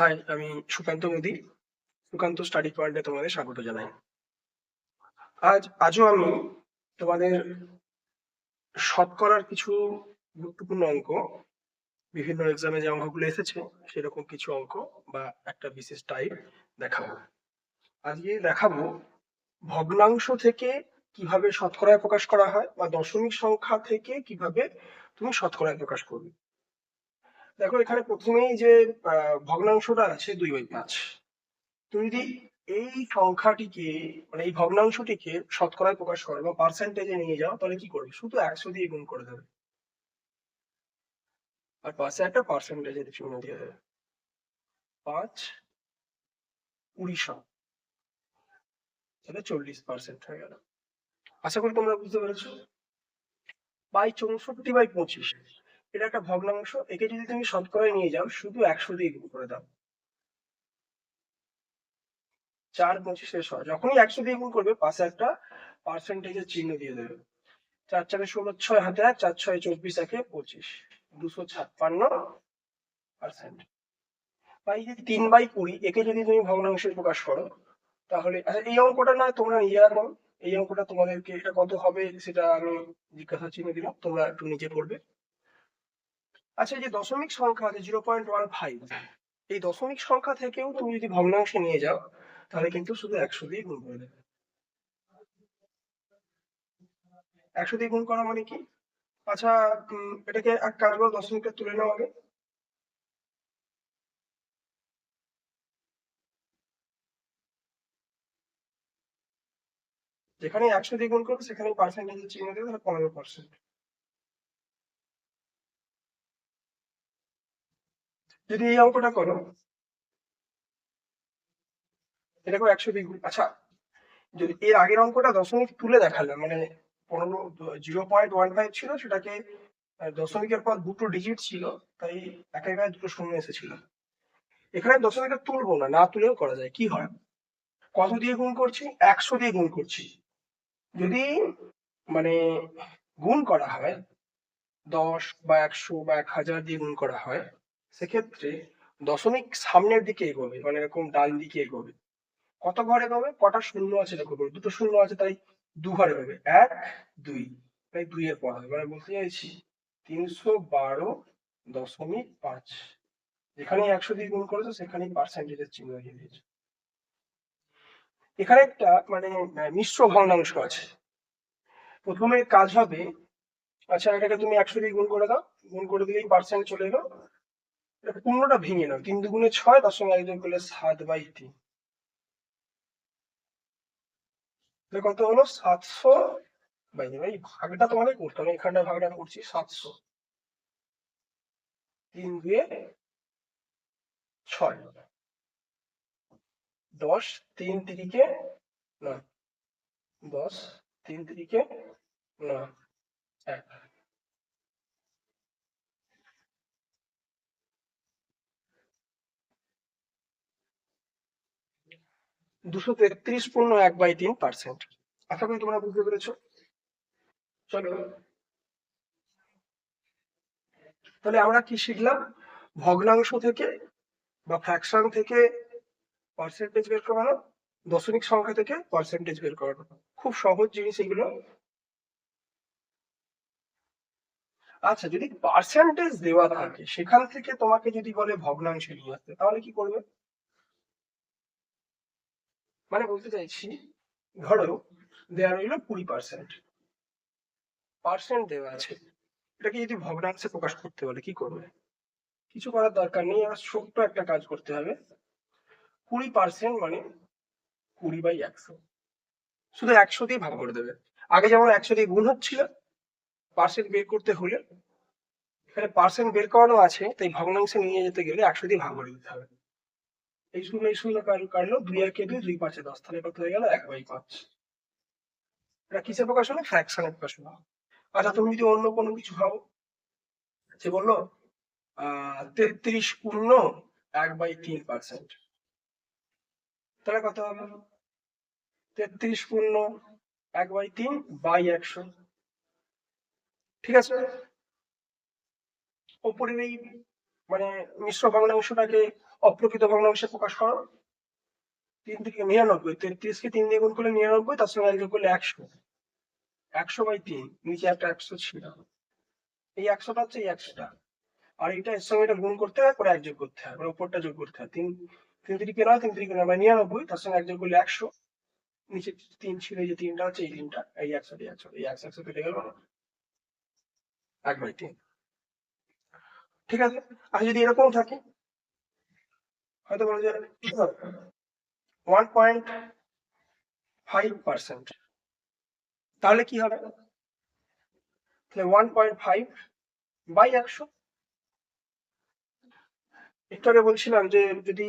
High আমি Sukanta Modi. Sukanta study পয়েন্টে তোমাদের স্বাগত জানাই। আজ, আজও আমি তোমাদের শতকরার কিছু গুরুত্বপূর্ণ অঙ্ক, বিভিন্ন এক্সামে যে অঙ্কগুলো এসেছে, সেরকম কিছু অঙ্ক বা একটা বিশেষ টাইপ দেখাবো। আজকে দেখাবো ভগ্নাংশ থেকে কীভাবে শতকরায় প্রকাশ করা হয় বা দশমিক সংখ্যা থেকে কীভাবে তুমি শতকরায় প্রকাশ করবে। দেখো, এখানে প্রথমেই যে ভগ্নাংশটা আছে দুই বাই পাঁচ। তুমি যদি এই সংখ্যাটিকে মানে এই ভগ্নাংশটিকে শতকরায় প্রকাশ করো বা পার্সেন্টেজে নিয়ে যাও, তাহলে কি করবে? শুধু একশো দিয়ে গুণ করে দেবে। আর পাশে একটা পার্সেন্টেজের চিহ্ন দিয়ে দেবে। পাঁচ উড়িষ্যা তাহলে চল্লিশ পার্সেন্ট হয়ে গেল। আশা করি তোমরা বুঝতে পেরেছ? বাই চৌষট্টি বাই পঁচিশ। এটা একটা ভগ্নাংশ। একে যদি তুমি শতকরায় নিয়ে যাও, শুধু একশো দিয়ে গুণ করে দাও। চার পঁচিশে ছয় যখনই একশো দিয়ে গুণ করবে, পাশে একটা পার্সেন্টেজের চিহ্ন দিয়ে দেবে। চার চারে ষোলো, ছয় হাতে এক, চার ছয় চব্বিশ, একে পঁচিশ। দুশো ছাপ্পান্ন পার্সেন্ট বা এই যে তিন বাই কুড়ি, একে যদি তুমি ভগ্নাংশে প্রকাশ করো, তাহলে আচ্ছা এই অঙ্কটা না তোমরা নিজেরা করো। এই অঙ্কটা তোমাদেরকে এটা কত হবে, সেটা আমি জিজ্ঞাসা চিহ্ন দিলাম, তোমরা একটু নিজে করবে আচ্ছা যে দশমিক সংখ্যা আছে জিরো পয়েন্ট ওয়ান ফাইভ এই দশমিক সংখ্যা থেকেও তুমি যদি ভগ্নাংশে নিয়ে যাও, তাহলে কিন্তু শুধু একশো দিয়ে গুণ করে দেবে। একশো দিয়ে গুণ করা মানে কি? আচ্ছা এটাকে এক কাজ করো, দশমিকটা তুলে নাও আগে। যেখানে একশো দিয়ে গুণ করবে, সেখানে পার্সেন্টেজের চিহ্ন দেবে, তাহলে পনেরো পার্সেন্ট যদি এই অঙ্কটা করো এটাকে একশো গুণ আচ্ছা যদি এর আগের অঙ্কটা দশমিক তুলে দেখালাম মানে পনেরো, জিরো পয়েন্ট ওয়ান ফাইভ ছিল, সেটাকে দশমিকের পর দুটো ডিজিট ছিল, তাই একা একা দুটো শূন্য এসেছিল। এখানে দশমিকটা তুলবো না না তুলেও করা যায়, কি হয়? কত দিয়ে গুণ করছি? একশো দিয়ে গুণ করছি। যদি মানে গুণ করা হয়, দশ বা একশো বা এক হাজার দিয়ে গুণ করা হয় সেক্ষেত্রে দশমিক সামনের দিকে এগোবে মানে এরকম ডান দিকে এগোবে। কত ঘরে এগোবে কটা শূন্য আছে দেখো করে দুটো শূন্য আছে তাই দু ঘরে এগোবে এক দুই। তাই দুই এর পর হবে। মানে বলতে চাইছি তিনশো বারো দশমিক পাঁচ। যেখানে একশো দিয়ে গুণ করেছ সেখানেই পার্সেন্টেজের চিহ্ন দিয়ে দিয়েছে। এখানে একটা মানে মিশ্র ভগ্নাংশ আছে। প্রথমে কাজ হবে আচ্ছা এটাকে তুমি একশো দিয়ে গুণ করে দাও। গুণ করে দিলেই পার্সেন্ট চলে এলো। পূর্ণটা ভেঙে নাও। তিন দুগুণে ছয় তার সঙ্গে একজন করলে সাত বাই তিন। কত হলো? সাতশো বাই ভাই, ভাগটা তোমাকে করতে হবে। এখানটা ভাগটা করছি সাতশো। তিন দুয়ে ছয়। দশ তিন তিরিকে নয়। দশ তিন তিরিকে নয়। এক। দুশো তেত্রিশ পূর্ণ এক বাই তিন পার্সেন্ট আশা করি তোমরা বুঝতে চলো। তাহলে আমরা কি শিখলাম? ভগ্নাংশ থেকে বা থেকে পার্সেন্টেজ বের করানো, দশমিক সংখ্যা থেকে পার্সেন্টেজ বের করানো। খুব সহজ জিনিস এগুলো। আচ্ছা যদি পার্সেন্টেজ দেওয়া থাকে, সেখান থেকে তোমাকে যদি বলে ভগ্নাংশে নিয়ে আসতে, তাহলে কি করবে? মানে বলতে চাইছি, ধরো দেওয়া রইল কুড়ি পার্সেন্ট পার্সেন্ট দেওয়া আছে। এটাকে যদি ভগ্নাংশে প্রকাশ করতে বলে কি করবে? কিছু করার দরকার নেই, আর ছোট্ট একটা কাজ করতে হবে। কুড়ি পার্সেন্ট মানে কুড়ি বাই একশো। শুধু একশো দিয়ে ভাগ করে দেবে। আগে যেমন একশো দিয়ে গুণ হচ্ছিল পার্সেন্ট বের করতে হলে, এখানে পার্সেন্ট বের করানো আছে, তাই ভগ্নাংশে নিয়ে যেতে গেলে একশো দিয়ে ভাগ করে দিতে হবে। এই শূন্য এই শূন্য কাটলো দুই আর কে দুই দুই পাঁচে দশ, তাহলে কত হয়ে গেল? এক বাই পাঁচ। এটা কিসে প্রকাশ হলো ফ্র্যাকশনে প্রকাশ হলো আচ্ছা তুমি যদি অন্য কোনো কিছু ভাবো, সে বলল, আহ, তেত্রিশ পূর্ণ এক বাই তিন পার্সেন্ট তাহলে কত হবে? তেত্রিশ পূর্ণ এক বাই তিন বাই একশো। ঠিক আছে? ওপরের এই মানে মিশ্র ভগ্নাংশটাকে অপ্রকৃত ভগ্নাংশে প্রকাশ করো। তিন থেকে নিরানব্বই, তেত্রিশকে তিন দিয়ে গুণ করলে নিরানব্বই, তার সঙ্গে যোগ করলে একশো। একশো বাই তিন, নিচে একটা একশো ছিল। এই একশোটা হচ্ছে এই একশোটা। আর এটা এর সঙ্গে এটা গুণ করতে হয় করে এক যোগ করতে হয় উপরটা যোগ করতে হয়। তিন তিন তিরিকে নয় তিন তিরিকে নয় মানে নিরানব্বই, তার সঙ্গে এক যোগ করলে একশো। নিচে তিন ছিল যে তিনটা হচ্ছে এই তিনটা, এই একশো এই একশো এই একশো একশো কেটে গেল। এক বাই তিন। ঠিক আছে? আর যদি এরকম থাকে হয়তো বলা যায় ওয়ান পয়েন্ট ফাইভ পার্সেন্ট তাহলে কি হবে? তাহলে ওয়ান পয়েন্ট ফাইভ বাই একশো। একটু আগে বলছিলাম যে যদি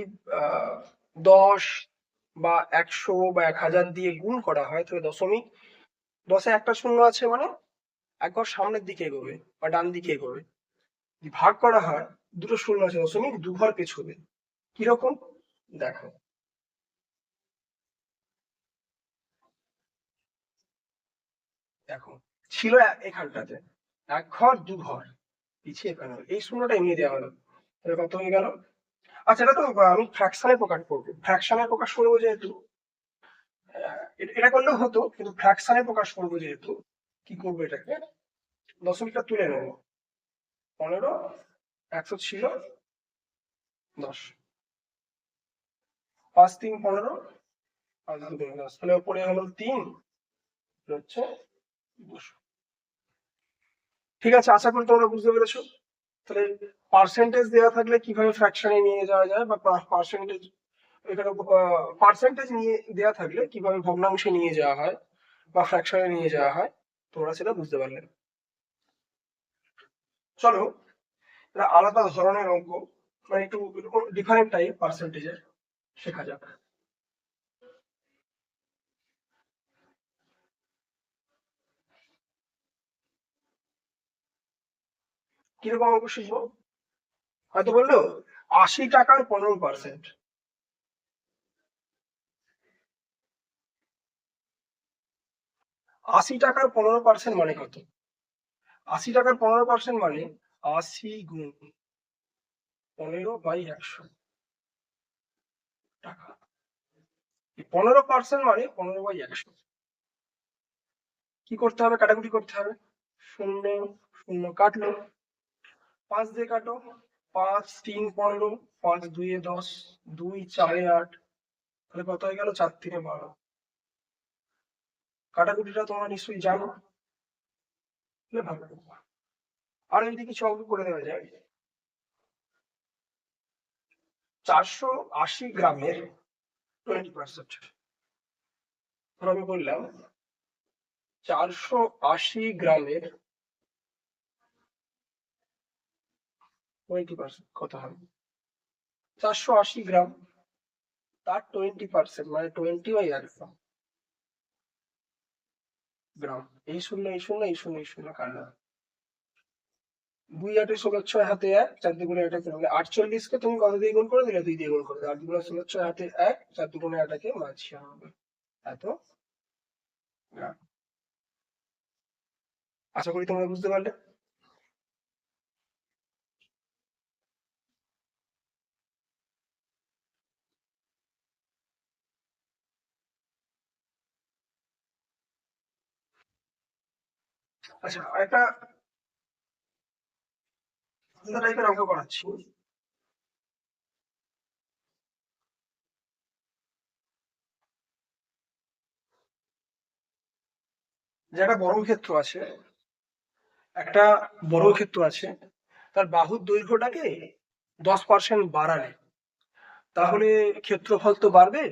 দশ বা একশো বা এক হাজার দিয়ে গুণ করা হয়, তাহলে দশমিক, দশে একটা শূন্য আছে মানে একবার সামনের দিকে এগোবে বা ডান দিকে এগোবে। ভাগ করা হয়, দুটো শূন্য আছে দশমিক দু ঘর পেছবে কীরকম দেখো। দেখো, ছিল এখানটাতে এক ঘর, দু ঘর। পিছিয়ে হলো। এই শূন্যটা এমনি দেওয়া হলো। তাহলে কত হয়ে গেল? আচ্ছা এটা তো আমি ফ্র্যাকশনে প্রকাশ করব। ফ্র্যাকশনে প্রকাশ করব যেহেতু এটা করলেও হতো, কিন্তু ফ্র্যাকশনে প্রকাশ করব যেহেতু, কি করব এটাকে? দশমিকটা তুলে নেব। পনেরো, একশো ছিল দশ। পাঁচ তিন পনেরো দুগুণে দশ। তাহলে ওপরে হলো তিন হচ্ছে দুশো। ঠিক আছে, আশা করি তোমরা বুঝতে পেরেছ। তাহলে পার্সেন্টেজ দেওয়া থাকলে কীভাবে ফ্র্যাকশনে নিয়ে যাওয়া যায় বা পার্সেন্টেজ এখানে পার্সেন্টেজ নিয়ে দেওয়া থাকলে কীভাবে ভগ্নাংশে নিয়ে যাওয়া হয় বা ফ্র্যাকশনে নিয়ে যাওয়া হয়, তোমরা সেটা বুঝতে পারলে। চলো, এটা আলাদা ধরনের অঙ্ক মানে একটু ডিফারেন্ট টাইপ পার্সেন্টেজের শেখা যাক। কীরকম অঙ্ক শিখব? হয়তো বলল, আশি টাকার পনেরো পার্সেন্ট আশি টাকার পনেরো পার্সেন্ট মানে কত? আশি টাকার পনেরো পার্সেন্ট মানে আশি গুণ পনেরো বাই একশো। টাকা। পনেরো পার্সেন্ট মানে পনেরো বাই একশো। কি করতে হবে? কাটাকুটি করতে হবে। শূন্য শূন্য কাটলো। পাঁচ দিয়ে কাটো। পাঁচ, তিন, পনেরো। পাঁচ দুইয়ে দশ। দুই, চারে আট। তাহলে কত হয়ে গেল? চার তিনে বারো। কাটাকুটিটা তোমরা নিশ্চয়ই জানো। ভালো। আর যদি কিছু অঙ্ক করে দেওয়া যায়। চারশো আশি গ্রামের টোয়েন্টি পার্সেন্ট আমি বললাম, চারশো আশি গ্রামের টোয়েন্টি পার্সেন্ট কত হবে? চারশো আশি গ্রাম, তার টোয়েন্টি পার্সেন্ট মানে টোয়েন্টি বাই একশো গ্রাম। এই শূন্য এই শূন্য এই শূন্য এই শূন্য কাটলাম দুই আটে ষোলো ছয় হাতে এক, চার দুগুণে আটাকে মানে আটচল্লিশকে তুমি কত দিয়ে গুণ করে দিলে? দুই দিয়ে গুণ করে দিলে। আট দুগুণে ষোলো ছয় হাতে এক, চার দুগুণে আটাকে মাঝি হবে। এত? আশা করি তোমরা বুঝতে পারলে। আচ্ছা একটা টাইপের অঙ্ক করাচ্ছি। যে একটা বর্গক্ষেত্র আছে, একটা বর্গক্ষেত্র আছে, তার বাহুর দৈর্ঘ্যটাকে দশ পার্সেন্ট বাড়ালে, তাহলে ক্ষেত্রফল তো বাড়বে,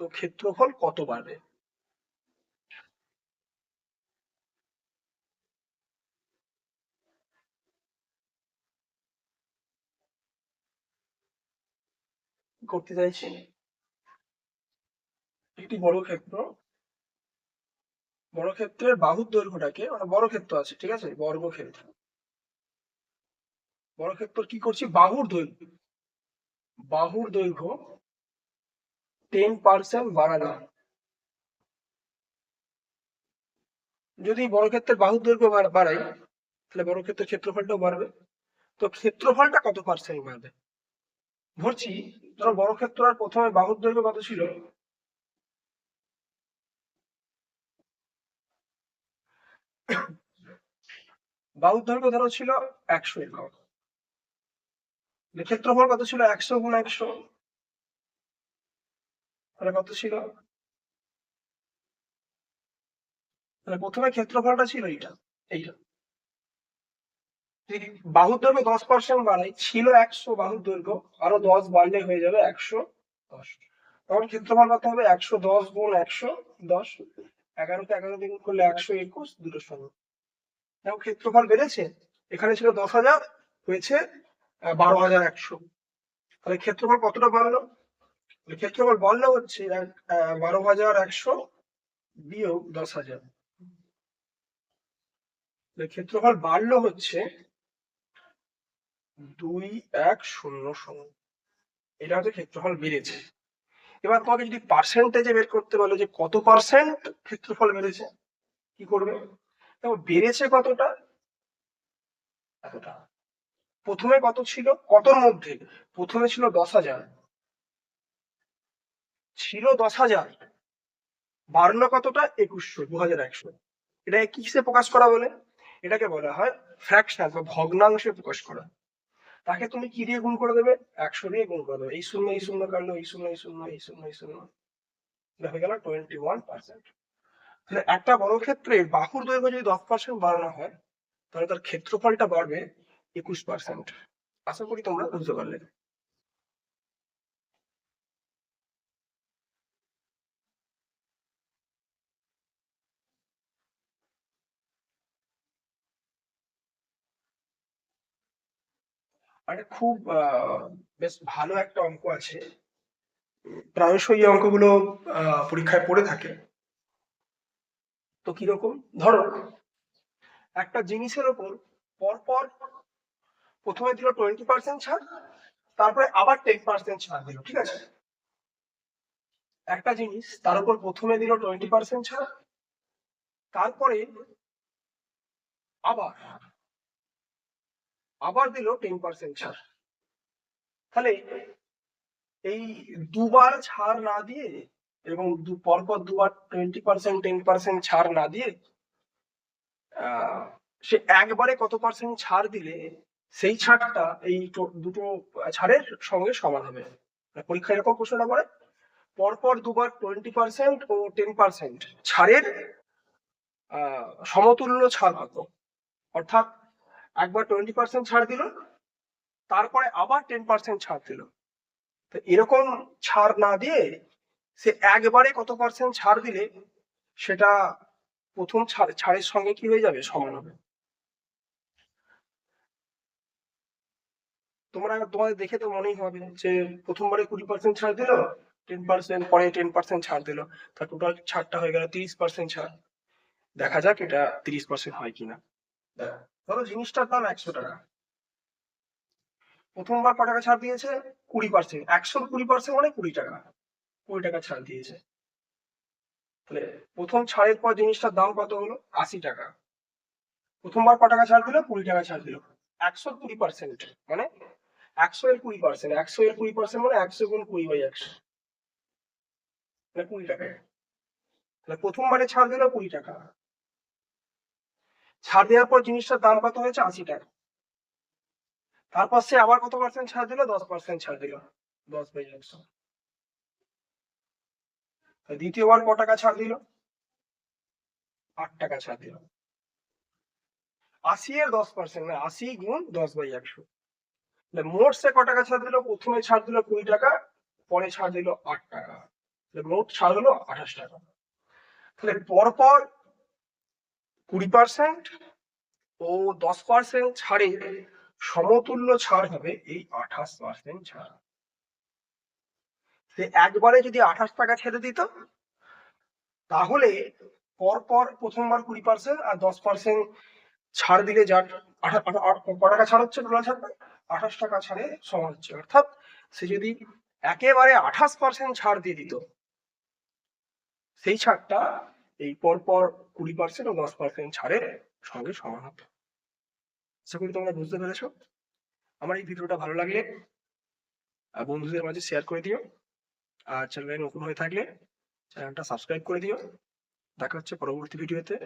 তো ক্ষেত্রফল কত বাড়বে? করতে চাইছি। একটি বড় ক্ষেত্র। বড় ক্ষেত্রের বাহুর দৈর্ঘ্যটাকে মানে বড় ক্ষেত্র আছে, ঠিক আছে? বর্গক্ষেত্র বড় ক্ষেত্র কি করছি? বাহুর দৈর্ঘ্য। বাহুর দৈর্ঘ্য টেন পার্সেন্ট বাড়ানো যদি বড় ক্ষেত্রের বাহুর দৈর্ঘ্য বাড়- বাড়াই, তাহলে বড় ক্ষেত্রের ক্ষেত্রফলটাও বাড়বে। তো ক্ষেত্রফলটা কত পার্সেন্ট বাড়বে? ধরছি ধরো আর প্রথমে বাহুর দৈর্ঘ্য কত ছিল? বাহুর দৈর্ঘ্য ধরো ছিল একশো একক ক্ষেত্রফল কত ছিল? একশো গুণ একশো। তাহলে কত ছিল? তাহলে প্রথমে ক্ষেত্রফলটা ছিল এইটা এইটা। বাহুর দৈর্ঘ্য দশ পার্সেন্ট বাড়াই ছিল একশো বাহুর দৈর্ঘ্য, আরও দশ বাড়লে হয়ে যাবে একশো দশ। তখন ক্ষেত্রফল কত হবে? একশো দশ গুণ একশো দশ। এগারোতে এগারো দিন করলে একশো একুশ, দুটো সমান দেখো ক্ষেত্রফল বেড়েছে, এখানে ছিল দশ হাজার, হয়েছে বারো হাজার একশো। তাহলে ক্ষেত্রফল কতটা বাড়লো? ক্ষেত্রফল বাড়লো হচ্ছে বারো হাজার একশো বিয়োগ দশ হাজার। ক্ষেত্রফল বাড়লো হচ্ছে দুই এক শূন্য শূন্য এটা হচ্ছে ক্ষেত্রফল বেড়েছে। এবার তোমাকে যদি পার্সেন্টেজে বের করতে বলো যে কত পার্সেন্ট ক্ষেত্রফল বেড়েছে, কি করবে? দেখো, বেড়েছে কতটা? এতটা। প্রথমে কত ছিল? কতর মধ্যে? প্রথমে ছিল দশ হাজার। ছিল দশ হাজার। বাড়লো কতটা? একুশশো দু হাজার একশো। এটাকে কিসে প্রকাশ করা বলে? এটাকে বলা হয় ফ্র্যাকশন বা ভগ্নাংশে প্রকাশ করা। তাকে তুমি কি দিয়ে গুণ করে দেবে? একশো দিয়ে গুণ করে দেবে। এই শূন্য এই শূন্য কাটলো এই শূন্য এই শূন্য এই শূন্য এই শূন্য। হয়ে গেল টোয়েন্টি ওয়ান পার্সেন্ট তাহলে একটা বড় ক্ষেত্রে বাহুর দৈর্ঘ্য যদি দশ পার্সেন্ট বাড়ানো হয়, তাহলে তার ক্ষেত্রফলটা বাড়বে একুশ পার্সেন্ট আশা করি তোমরা বুঝতে পারলে। আরে খুব আহ, বেশ ভালো একটা অঙ্ক আছে। প্রায়শই এই অঙ্কগুলো পরীক্ষায় পড়ে থাকে। তো কীরকম? ধরো একটা জিনিসের ওপর পরপর প্রথমে দিল টোয়েন্টি পার্সেন্ট ছাড় তারপরে আবার টেন পার্সেন্ট ছাড় দিল ঠিক আছে? একটা জিনিস তার উপর প্রথমে দিল টোয়েন্টি পার্সেন্ট ছাড় তারপরে আবার আবার দিল টেন পার্সেন্ট ছাড়। তাহলে এই দুবার ছাড় না দিয়ে এবং পরপর দুবার টোয়েন্টি পার্সেন্ট টেন পার্সেন্ট ছাড় না দিয়ে সে একবারে কত পার্সেন্ট ছাড় দিলে সেই ছাড়টা এই দুটো ছাড়ের সঙ্গে সমান হবে। মানে পরীক্ষায় এরকম প্রশ্নটা করে, পরপর দুবার টোয়েন্টি পার্সেন্ট ও টেন পার্সেন্ট ছাড়ের সমতুল্য ছাড় কত অর্থাৎ একবার টোয়েন্টি পার্সেন্ট ছাড় দিল, তারপরে আবার টেন পার্সেন্ট ছাড় দিল। তো এরকম ছাড় না দিয়ে সে একবারে কত পার্সেন্ট ছাড় দিলে, সেটা প্রথম ছাড় ছাড়ের সঙ্গে কি হয়ে যাবে? সমান হবে। তোমরা তোমাদের দেখে তো মনেই হবে যে প্রথমবারে কুড়ি পার্সেন্ট ছাড় দিল টেন পার্সেন্ট পরে টেন পার্সেন্ট ছাড় দিল। তার টোটাল ছাড়টা হয়ে গেল তিরিশ পার্সেন্ট ছাড়। দেখা যাক এটা তিরিশ পার্সেন্ট হয় কিনা। ধরো জিনিসটার দাম একশো টাকা। প্রথমবার ক টাকা ছাড় দিয়েছে? কুড়ি পার্সেন্ট একশো কুড়ি পার্সেন্ট মানে কুড়ি টাকা। কুড়ি টাকা ছাড় দিয়েছে। তাহলে প্রথম ছাড়ের পর জিনিসটার দাম কত হলো? আশি টাকা। প্রথমবার ক টাকা ছাড় দিল? কুড়ি টাকা ছাড় দিল। একশো কুড়ি পার্সেন্ট মানে একশো এর কুড়ি পার্সেন্ট একশো এর কুড়ি পার্সেন্ট মানে একশো গুণ কুড়ি বাই একশো। মানে কুড়ি টাকা তাহলে প্রথমবারে ছাড় দিল কুড়ি টাকা। ছাড় দেওয়ার পর জিনিসটার দাম কত হয়েছে? আশি টাকা। তারপর সে আবার কত পার্সেন্ট ছাড় দিল? দশ পার্সেন্ট ছাড় দিল। দশ বাই একশো দ্বিতীয়বার ক টাকা ছাড় দিল? আট টাকা ছাড় দিল। আশি এর দশ পার্সেন্ট মানে আশি গুণ দশ বাই একশো। মোট সে ক টাকা ছাড় দিল? প্রথমে ছাড় দিল কুড়ি টাকা, পরে ছাড় দিল আট টাকা। মোট ছাড় হলো আঠাশ টাকা। তাহলে পরপর কুড়ি পার্সেন্ট ও দশ পার্সেন্ট ছাড়ে সমতুল্য ছাড় হবে এই আঠাশ পার্সেন্ট ছাড়। সে একবারে যদি আঠাশ টাকা ছেড়ে দিত, তাহলে পরপর প্রথমবার কুড়ি পার্সেন্ট আর দশ পার্সেন্ট ছাড় দিলে যার ক টাকা ছাড় হচ্ছে টোটাল ছাড় আঠাশ টাকা ছাড়ে সমান হচ্ছে। অর্থাৎ সে যদি একেবারে আঠাশ পার্সেন্ট ছাড় দিয়ে দিত, সেই ছাড়টা এই পরপর কুড়ি পার্সেন্ট ও দশ পার্সেন্ট ছাড়ের সঙ্গে সমান হবে। আশা করি তোমরা বুঝতে পেরেছ। আমার এই ভিডিওটা ভালো লাগলে বন্ধুদের মাঝে শেয়ার করে দিও। আর চ্যানেলে নতুন হয়ে থাকলে চ্যানেলটা সাবস্ক্রাইব করে দিও। দেখা হচ্ছে পরবর্তী ভিডিওতে